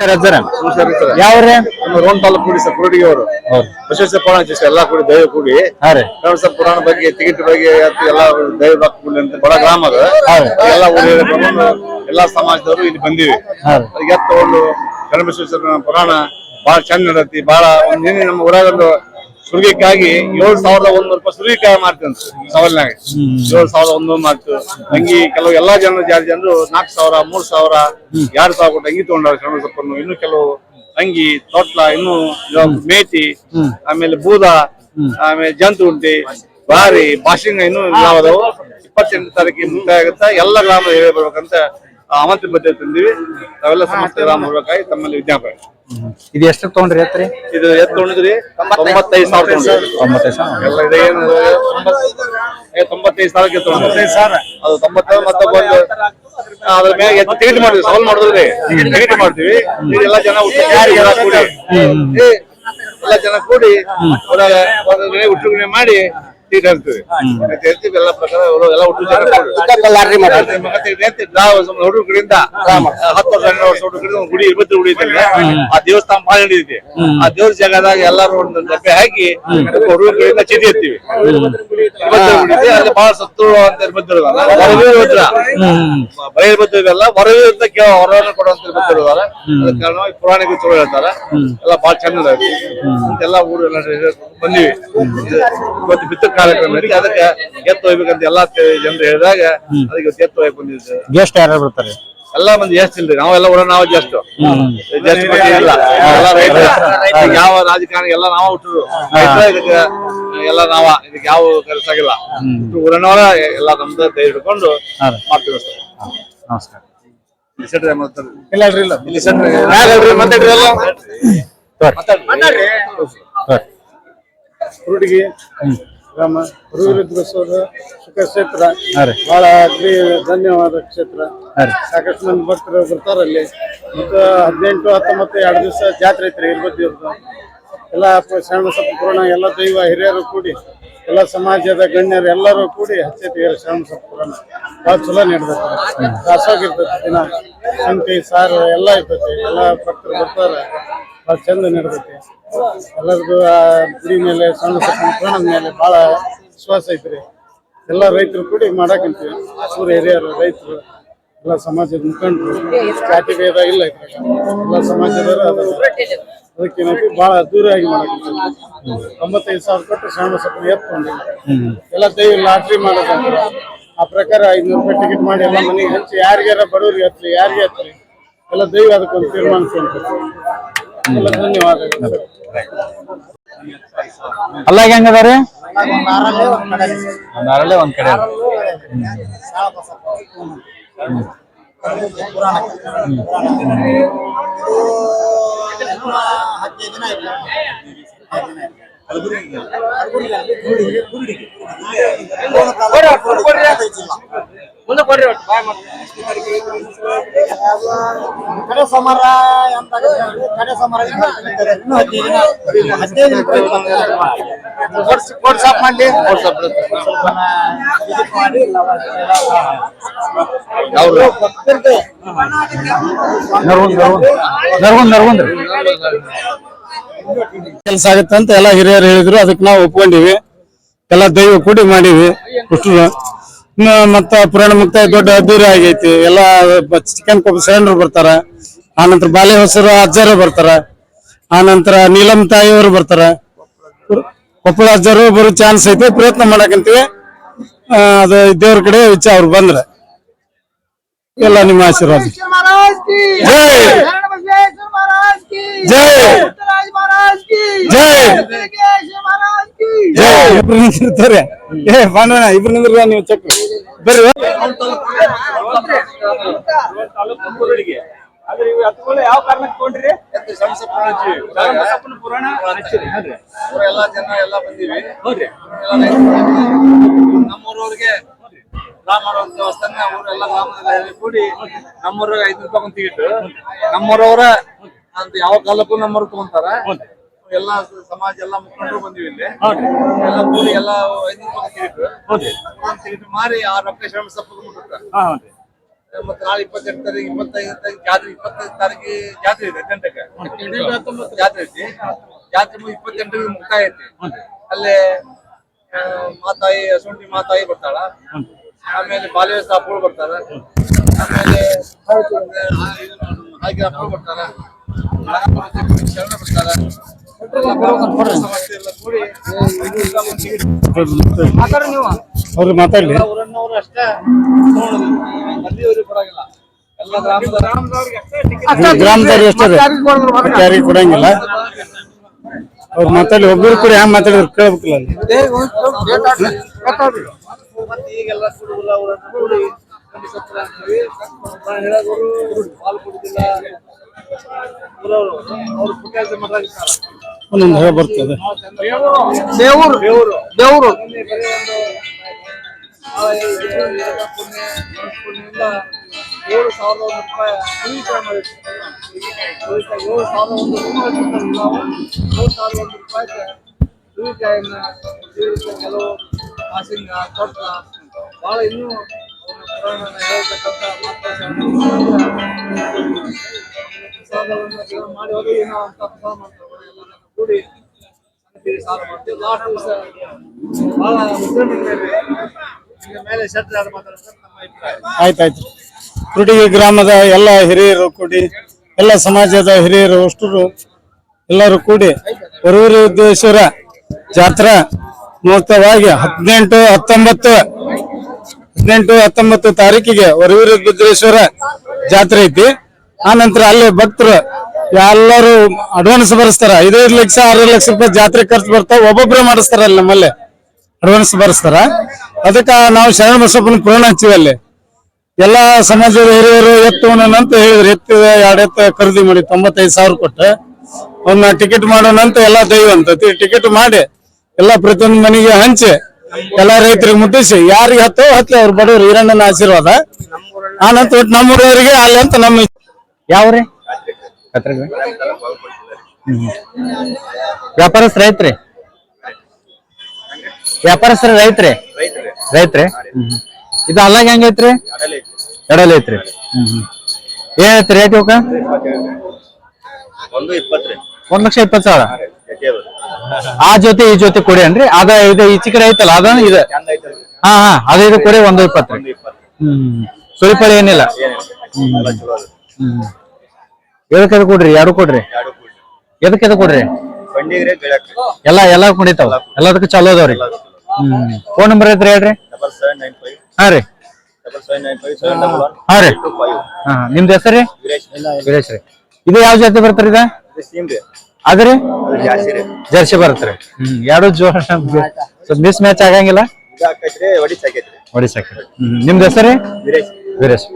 Sir. ಅಜ್ಜರ ಸರಿ. Sir ಯಾವ್ರಿ ನಮ್ಮ ರೋಣ ತಾಲೂಕು ಕೂಡಿ ಸರ್ ಕುರುಡಿಗೆ ಅವರು. ವಿಶೇಷ ಪುರಾಣ ಎಲ್ಲಾ ಕೂಡಿ ದೈವ ಕೂಡಿ. ಪುರಾಣ ಬಗ್ಗೆ ಟಿಕೆಟ್ ಬಗ್ಗೆ ಎಲ್ಲ ದೈವ ಅಂತ ಬಡ ಗ್ರಾಮ ಅದು. ಎಲ್ಲ ಊರಿ ಎಲ್ಲಾ ಸಮಾಜದವರು ಇಲ್ಲಿ ಬಂದಿವಿ. ಎತ್ತ ಒಂದು ಪುರಾಣ ಬಹಳ ಚಂದ ನಡತಿ ಬಹಳ ನಿನ್ನೆ ನಮ್ಮ ಊರಾಗ ಒಂದು ಸುರ್ಗಿಕ್ಕಾಗಿ ಏಳ್ ಸಾವಿರದ ಒಂದೂರು ರೂಪಾಯಿ ಸುರ್ಗಿಕಾಯಿ ಮಾಡ್ತೇನೆ ಸವಾಲಿನಾಗ ಏಳ್ ಸಾವಿರದ ಒಂದೂರು ಮಾಡ್ತು ಅಂಗಿ ಕೆಲವು ಎಲ್ಲಾ ಜನ ಜಾರಿ ಜನರು ನಾಲ್ಕು ಸಾವಿರ ಮೂರ್ ಸಾವಿರ ಎರಡ್ ಸಾವಿರ ಕೊಟ್ಟು ಅಂಗಿ ತಗೊಂಡಾರ ಶರಣ ಸೊಪ್ಪನ್ನು ಇನ್ನು ಕೆಲವು ಅಂಗಿ ತೊಟ್ಲ ಇನ್ನು ಮೇತಿ ಮೇಟಿ ಆಮೇಲೆ ಬೂದ ಆಮೇಲೆ ಜಂತು ಉಂಟಿ ಬಾರಿ ಬಾಷಿಂಗ ಇನ್ನು ಯಾವ್ದವು? ಅದಾವು ಇಪ್ಪತ್ತೆಂಟು ತಾರೀಕಿಗೆ ಮುಕ್ತಾಯ ಆಗುತ್ತಾ. ಎಲ್ಲ ಗ್ರಾಮ ಹೇಳಿ ಬರ್ಬೇಕಂತ ಆಮಂತ್ರ ಬದ್ಧ ತಂದಿವಿ. ತಾವೆಲ್ಲ ಸಮಸ್ತ ಗ್ರಾಮ ಬರ್ಬೇಕಾಗಿ ತಮ್ಮಲ್ಲಿ ವಿಜ್ಞಾಪನೆ. ಇದು ಎಷ್ಟು ತಗೊಂಡ್ರಿ ಎತ್ರಿ? ಇದು ಎತ್ತು ತೊಗೊಂಡಿದ್ರಿ? ತೊಂಬತ್ತೈದು ಸಾವಿರ ತೊಂಬತ್ತೈದು ಸಾವಿರ. ಎಲ್ಲ ಇದೆ ಏನು ತೊಂಬತ್- ಏ, ತೊಂಬತ್ತೈದು ಸಾವಿರಕ್ಕೆ ಅದು ತೊಂಬತ್ತೈದು ಮತ್ತೆ ಒಂದು ಆ, ಅದ್ರ ಮೇಲೆ ಎತ್ತು ಟಿಕೆಟ್ ಮಾಡಿದ್ವಿ ಸವಾಲ್ ಮಾಡಿದ್ರಿ ಟಿಕೆಟ್ ಮಾಡ್ತೀವಿ ಇದೆಲ್ಲ ಎಲ್ಲ ಜನ ಒಟ್ಟು ಕೂಡಿ? ಏ, ಎಲ್ಲ ಜನ ಕೂಡಿ ಒಂದು ಮಾಡಿ ಹೇಳ್ತೀವಿ ಎಲ್ಲ ಪ್ರಕಾರ ಅವರು ಎಲ್ಲ ನಾವು ಹುಡುಗ್ರ ಕಡೆಯಿಂದ ಹತ್ತು ವರ್ಷ ಹನ್ನೆರಡು ವರ್ಷ ಒಂದು ಗುಡಿ ಇರ್ಬತ್ತಿ ಗುಡಿ ಇದೆ ಆ ದೇವಸ್ಥಾನ ಭಾಳ ನಡೀತಿ ಆ ದೇವ್ರ ಜಾಗದಾಗ ಎಲ್ಲಾರು ಒಂದು ಡಬ್ಬೆ ಹಾಕಿ ಹುಡುಗರ ಕಡೆಯಿಂದ ಎತ್ತೀವಿ. ಅಲ್ಲಿ ಬಹಳ ಸತ್ತು ಅಂತ ಇರ್ಬತ್ತಿರೋದಲ್ಲ ಹೊರವೇ ಭದ್ರ ಬರೀ ಅಂತ ಕೇಳ ಹೊರವನ್ನು ಕೊಡುವಂತ ಇರ್ಬತ್ತಿರೋದಲ್ಲ ಕಾರಣವಾಗಿ ಪುರಾಣಿಕ ಚಲೋ ಹೇಳ್ತಾರ. ಎಲ್ಲ ಬಹಳ ಚಂದ ಎಲ್ಲ ಊರು ಎಲ್ಲ ಬಂದಿವಿ. ಇವತ್ತು ಬಿತ್ತಕ್ ಕಾರ್ಯಕ್ರಮ ಐತಿ. ಅದಕ್ಕೆ ಎತ್ತು ಹೋಗ್ಬೇಕಂತ ಎಲ್ಲಾ ಜನರು ಹೇಳಿದಾಗ ಅದಕ್ಕೆ ಇವತ್ತು ಎತ್ತು ಹೋಗಿ ಬಂದಿದ್ದು ಗೆಸ್ಟ್ ಯಾರು ಬರ್ತಾರೆ? ಎಲ್ಲಾ ಮಂದಿ ಗೆಸ್ಟ್ ಇಲ್ರಿ. ನಾವೆಲ್ಲ ಊರ ನಾವು ಜಸ್ಟ್ ಇಲ್ಲ. ಎಲ್ಲಾ ರೈತರ. ಯಾವ ರಾಜಕಾರಣ ಎಲ್ಲ ನಾವ ಹುಟ್ಟರು ಇದಕ್ಕೆ ಎಲ್ಲ ನಾವ. ಇದಕ್ಕೆ ಯಾವ ಕೆಲಸ ಆಗಿಲ್ಲ. ಊರನವರ ಎಲ್ಲ ನಮ್ದು ಕೈ ಹಿಡ್ಕೊಂಡು ಮಾಡ್ತೀವಿ ಸರ್ ನಮಸ್ಕಾರ. ಇಲ್ಲಿ ಮಾತಾಡ್ರಿ. ಇಲ್ಲ ಹೇಳ್ರಿ, ಮಾತಾಡ್ರಿ ಎಲ್ಲ. ಮಾತಾಡ್ರಿ. ಹುಡುಗಿ. ಗ್ರಾಮ ಬಸವರ ಸುಖ ಕ್ಷೇತ್ರ ಹಾ ರೀ. ಬಹಳ ಅಗ್ರಿ ಧನ್ಯವಾದ ಕ್ಷೇತ್ರ. ಹಾ ರೀ. ಸಾಕಷ್ಟು ಮಂದಿ ಭಕ್ತರು ಬರ್ತಾರ ಅಲ್ಲಿ. ಮತ್ತು ಹದಿನೆಂಟು ಹತ್ತೊಂಬತ್ತು ಎರಡು ದಿವಸ ಜಾತ್ರೆ ಐತ್ರಿ ಇರ್ಬೋದು ಅವ್ರದ್ದು ಎಲ್ಲ ಪ- ಶರಣ ಸಪ್ಪುರಣ ಪುರಾಣ ಎಲ್ಲ ದೈವ ಹಿರಿಯರು ಕೂಡಿ ಎಲ್ಲ ಸಮಾಜದ ಗಣ್ಯರು ಎಲ್ಲರೂ ಕೂಡಿ ಹಚ್ಚೈತಿ ಶರಣ ಸಪ್ಪುರಣ ಪುರಾಣ ಭಾಳ ಚಲೋ ನಡೆದೈತೆ ದಾಸೋಗಿರ್ತೈತಿ ದಿನ. ಶಂಕಿ ಸಾರು ಎಲ್ಲ ಇರ್ತೈತಿ. ಎಲ್ಲ ಭಕ್ತರು ಬರ್ತಾರೆ. ಬಹಳ ಚಂದ ನಡೆದೈತಿ. ಎಲ್ಲರಿಗೂ ಗುಡಿ ಮೇಲೆ, ಸಣ್ಣ ಸಣ್ಣ ಪ್ರಾಣದ ಮೇಲೆ ಭಾಳ ವಿಶ್ವಾಸ ಐತ್ರಿ ಎಲ್ಲ ರೈತರು ಕೂಡಿ ಮಾಡಾಕಂತೀವಿ ಊರ ಹಿರಿಯರು, ರೈತರು, ಎಲ್ಲ ಸಮಾಜದ ಮುಖಂಡರು. ಜಾತಿ ಭೇದ ಇಲ್ಲ ಎಲ್ಲ ಸಮಾಜದವರು ಬಹಳ ಭಾಳ ಅದ್ದೂರಿಯಾಗಿ ಮಾಡಾಕಂತೀವಿ ತೊಂಬತ್ತೈದು ಸಾವಿರ ಕೊಟ್ಟು ಸಣ್ಣ ಸಣ್ಣ ಎತ್ಕೊಂಡು ಎಲ್ಲ ದೈವ ಲಾಟ್ರಿ ಮಾಡೋದಂತ ಆ ಪ್ರಕಾರ ಐನೂರು ರೂಪಾಯಿ ಟಿಕೆಟ್ ಮಾಡಿ ಎಲ್ಲ ಮನೆಗೆ ಹಂಚಿ ಯಾರಿಗಾರ ಬಡವ್ರಿಗೆ ಹತ್ಲಿ, ಯಾರಿಗೆ ಹತ್ಲಿ, ಎಲ್ಲ ದೈವ ಅದಕ್ಕೊಂದು ತೀರ್ಮಾನಿಸ್ಕೊಂತಾರೆ ಎಲ್ಲ ಧನ್ಯವಾದಗಳು ಅಲ್ಲ ಹೆಂಗ ಅದಾರಿ ಒಂದ್ ಅರಳೆ ಒಂದ್ ಕಡೆ ಅದ. ಕಡೆ ಸಮರ ಅಂತ ಕಡೆ ಸಮರ ಇನ್ನೂ ಹದಿನೈದು ಹದಿನೈದು ದಿನ ಶಾಪ್ ಮಾಡ್ಲಿ ವಿಸಿಟ್ ಮಾಡಿ. ನರ್ಗುಂದ್ ರೀ. ಕೆಲಸ ಆಗುತ್ತೆ ಅಂತ ಎಲ್ಲ ಹಿರಿಯರು ಹೇಳಿದ್ರು. ಅದಕ್ಕೆ ನಾವು ಒಪ್ಕೊಂಡಿವಿ. ಎಲ್ಲ ದೈವ ಕೂಡಿ ಮಾಡೀವಿ. ಅಷ್ಟು ಮತ್ತ ಪುರಾಣ ಮುಕ್ತಾಯ ದೊಡ್ಡ ಅದ್ದೂರಿ ಆಗೈತಿ. ಎಲ್ಲ ಚಿಕನ್ ಕೊಬ್ಬ ಸಿಲಿಂಡರ್ ಬರ್ತಾರ. ಆನಂತರ ಬಾಲೆ ಹೊಸರು ಅಜ್ಜರು ಬರ್ತಾರ. ಆನಂತರ ನೀಲಂ ತಾಯಿಯವರು ಬರ್ತಾರ. ಕೊಪ್ಪಳ ಅಜ್ಜರು ಬರೋ ಚಾನ್ಸ್ ಐತಿ. ಪ್ರಯತ್ನ ಮಾಡಕಂತೀವಿ. ಅದು ದೇವ್ರ ಕಡೆ ವಿಚಾರ ಅವ್ರು ಬಂದ್ರೆ. ಎಲ್ಲ ನಿಮ್ಮ ಆಶೀರ್ವಾದ. ಇಬ್ರು ನಿಂತಿರ್ತಾರೆ. ಏ ಬಾಂಡವನ ಇಬ್ರು ನಿಂದ್ರ ನೀವು ಚೆಕ್ ಬರ್ರಿ ಎಲ್ಲಾ ಜನ ಎಲ್ಲಾ ಬಂದಿವಿ ನಮ್ಮೂರವ್ರಿಗೆ ರಾಮರವ್ರ ದೇವಸ್ಥಾನ ಊರೆಲ್ಲ ಗ್ರಾಮದಲ್ಲಿ ಕೂಡಿ ನಮ್ಮೂರ ಐದು ರೂಪಾಯಿ ಟಿಕೆಟ್ ನಮ್ಮೂರವ್ರ ಅಂತ ಯಾವ ಕಾಲಕ್ಕೂ ನಮ್ಮ ತಗೊಂತಾರ ಎಲ್ಲ ಸಮಾಜ ಎಲ್ಲ ಮುಖಂಡರು ಬಂದಿವಿ ಇಲ್ಲಿ. ಎಲ್ಲ ಕೂಡಿ ಎಲ್ಲ ಐದು ರೂಪಾಯಿ ಟಿಕೆಟ್ ಟಿಕೆಟ್ ಮಾರಿ ಆ ರೊಕ್ಕ ಶ್ರಮ ಸಪ್ಪ ಮತ್ತೆ ನಾಳೆ ಇಪ್ಪತ್ತೆಂಟು ತಾರೀಕು ಇಪ್ಪತ್ತೈದು ತಾರೀಕು ಜಾತ್ರೆ ಇಪ್ಪತ್ತೈದು ತಾರೀಕು ಜಾತ್ರೆ ಇದೆ ಹದಿನೆಂಟಕ್ಕೆ ಜಾತ್ರೆ ಐತಿ. ಜಾತ್ರೆ ಇಪ್ಪತ್ತೆಂಟು ಇಪ್ಪತ್ತೆಂಟರಿಗೆ ಮುಕ್ತಾಯ ಐತಿ ಅಲ್ಲೇ ಮಾತಾಯಿ ಶುಂಠಿ ಮಾತಾಯಿ ಬರ್ತಾಳ. ಆಮೇಲೆ ಬಾಲ್ಯ ಸಾಪುಗಳು ಬರ್ತಾರ. ಆಮೇಲೆ ಹಾಗೆ ಅಪ್ಪಳು ಬರ್ತಾರ. ಅವ್ರು ಮಾತಾಡ್ಲಿ. ಗ್ರಾಮದವ್ರು ಎಷ್ಟದ ಯಾರಿಗೆ ಕೊಡಂಗಿಲ್ಲ. ಅವ್ರು ಮಾತಾಡಲಿ ಒಬ್ಬರು ಕೂಡ ಹ್ಯಾಂಗ ಮಾತಾಡಿದ್ರು ಕೇಳ್ಬೇಕಲ್ಲ ಈಗೆಲ್ಲ ಒಂದೊಂದು ಹೇಳ ಬರ್ತದೆ ದೇವರು ದೇವರು ಏಳು ಸಾವಿರದ ಒಂದು ರೂಪಾಯಿ ಏಳು ಸಾವಿರದ ಒಂದು ರೂಪಾಯಿ. ಏಳು ಸಾವಿರದ ಒಂದು ರೂಪಾಯಿ ಉಳಿತಾಯನ್ನ ಜೀವಿತ ಕೆಲವು ಹಾಸಿಂಗ ಕೊಟ್ಟ ಬಹಳ ಇನ್ನೂ ಹೇಳ್ತಕ್ಕಂಥ ಮಾಡುವಾಗ ಏನೋ ಅಂತ ಕೂಡಿ ಆಯ್ತಾಯ್ತು. ಕುಟಿಗೆ ಗ್ರಾಮದ ಎಲ್ಲ ಹಿರಿಯರು ಕೂಡಿ, ಎಲ್ಲ ಸಮಾಜದ ಹಿರಿಯರು, ಅಷ್ಟರು ಎಲ್ಲರೂ ಕೂಡಿ ವರೂರು ಉದ್ದೇಶ್ವರ ಜಾತ್ರಾ ಮುಕ್ತವಾಗಿ ಹದಿನೆಂಟು ಹತ್ತೊಂಬತ್ತು ಹದಿನೆಂಟು ಹತ್ತೊಂಬತ್ತು ತಾರೀಕಿಗೆ ವರವೀರ ಭದ್ರೇಶ್ವರ ಜಾತ್ರೆ ಐತಿ. ಆ ನಂತರ ಅಲ್ಲಿ ಭಕ್ತರು ಎಲ್ಲರೂ ಅಡ್ವಾನ್ಸ್ ಬರೆಸ್ತಾರ. ಐದೈದು ಲಕ್ಷ ಆರು ಲಕ್ಷ ರೂಪಾಯಿ ಜಾತ್ರೆ ಖರ್ಚು ಬರ್ತಾವ ಒಬ್ಬೊಬ್ರೆ ಮಾಡಿಸ್ತಾರ ಅಲ್ಲಿ ನಮ್ಮಲ್ಲಿ. ಅಡ್ವಾನ್ಸ್ ಬರೆಸ್ತಾರ. ಅದಕ್ಕ ನಾವು ಶರಣ ಬಸಪ್ಪನ ಪೂರ್ಣ ಹಚ್ಚಿವಿ ಅಲ್ಲಿ. ಎಲ್ಲಾ ಸಮಾಜದ ಹಿರಿಯರು ಎತ್ತು ಅಂತ ಹೇಳಿದ್ರು. ಎತ್ತು ಎರಡು ಎತ್ತ ಖರೀದಿ ಮಾಡಿ ತೊಂಬತ್ತೈದು ಸಾವಿರ ಕೊಟ್ಟು ಅವನ್ನ ಟಿಕೆಟ್ ಮಾಡೋಣ ಅಂತ ಎಲ್ಲಾ ದೈವ ಅಂತ. ಟಿಕೆಟ್ ಮಾಡಿ ಎಲ್ಲಾ ಪ್ರತಿಯೊಂದು ಮನೆಗೆ ಹಂಚಿ ಎಲ್ಲಾ ರೈತರಿಗೆ ಮುಟ್ಟಿಸಿ. ಯಾರಿಗೆ ಹತ್ತೋ ಹತ್ತಿ ಅವ್ರ ಬಡವರು. ಹಿರಣ್ಣನ ಆಶೀರ್ವಾದ. ಆ ನಂತರ ನಮ್ಮೂರವರಿಗೆ ಅಲ್ಲಿ ಅಂತ ನಮ್ಮ ಯಾವ್ರಿ ಕತ್ರಿ ವ್ಯಾಪಾರಸ್ಥ ವ್ಯಾಪಾರಸ್ಥರ ರೈತ್ರಿ? ವ್ಯಾಪಾರಸ್ಥರ ರೈತ್ರಿ? ರೈತ್ರಿ? ಹ್ಮ್. ಇದು ಅಲ್ಲಾಗ ಹೆಂಗೈತ್ರಿ ಎಡಲ್ ಐತ್ರಿ. ಹ್ಮ್ ಹ್ಮ್. ಏನೈತ್ರಿ ರೇಟ್ ಇವಕ್ಕ ಒಂದು ಲಕ್ಷ ಇಪ್ಪತ್ತು ಸಾವಿರ? ಆ ಜೊತೆ ಈ ಜೊತೆ ಕೊಡಿ ಅನ್ರಿ ಅದ ಇದು ಈ ಕಡೆ ಐತಲ್ಲ ಅದ ಇದು ಹಾ ಹಾ ಅದ ಇದು ಕೊಡಿ ಒಂದು ಇಪ್ಪತ್ತು ರೀ. ಹ್ಮ್ ಸುಳಿಪಳಿ ಏನಿಲ್ಲ. ಹ್ಮ್ ಹ್ಮ್. ಎದಕ್ಕೆ ಎದಕ್ ಕೊಡ್ರಿ? ಎರಡು ಕೊಡ್ರಿ? ಎದಕ್ಕೆ ಎದಕ್ಕೆ ಕೊಡ್ರಿ? ಬಂಡಿಗ್ರೆ ಗಿಡಕ್ಕೆ ಎಲ್ಲಾ ಎಲ್ಲ ಕುಣಿತಾವ? ಎಲ್ಲದಕ್ಕೂ ಚಲೋ ಅದಾವ್ರಿ? ಹ್ಮ್. ಫೋನ್ ನಂಬರ್ ಐತ್ರಿ ಹೇಳ್ರಿ? ಡಬಲ್ ಸೆವೆನ್ ನೈನ್ ಫೈವ್ ಹಾ ರೀ. Double seven nine five seven double one ಹಾ ರೀ. ಟು ಫೈವ್ ಹಾ ನಿಮ್ದು ಹೆಸರು ರೀ? ವೀರೇಶ್. ವೀರೇಶ್ ರೀ. ಇದು ಯಾವ ಜಾತಿ ಬರ್ತಾರ ಇದ ಸೇಮ್ ರೀ. ಅದ್ರಿ ಜಾಸ್ತಿ ರೀ. ಜರ್ಸಿ ಬರ್ತರಿ ಹ್ಮ್. ಎರಡು ಜೋರ ಮಿಸ್ ಮ್ಯಾಚ್ ಆಗಂಗಿಲ್ಲ? ಹಾಕೈತ್ರಿ ಒಡಿಸಾಕ ಹ್ಮ್. ನಿಮ್ದು ಹೆಸರು ರೀ? ವೀರೇಶ್. ವೀರೇಶ್.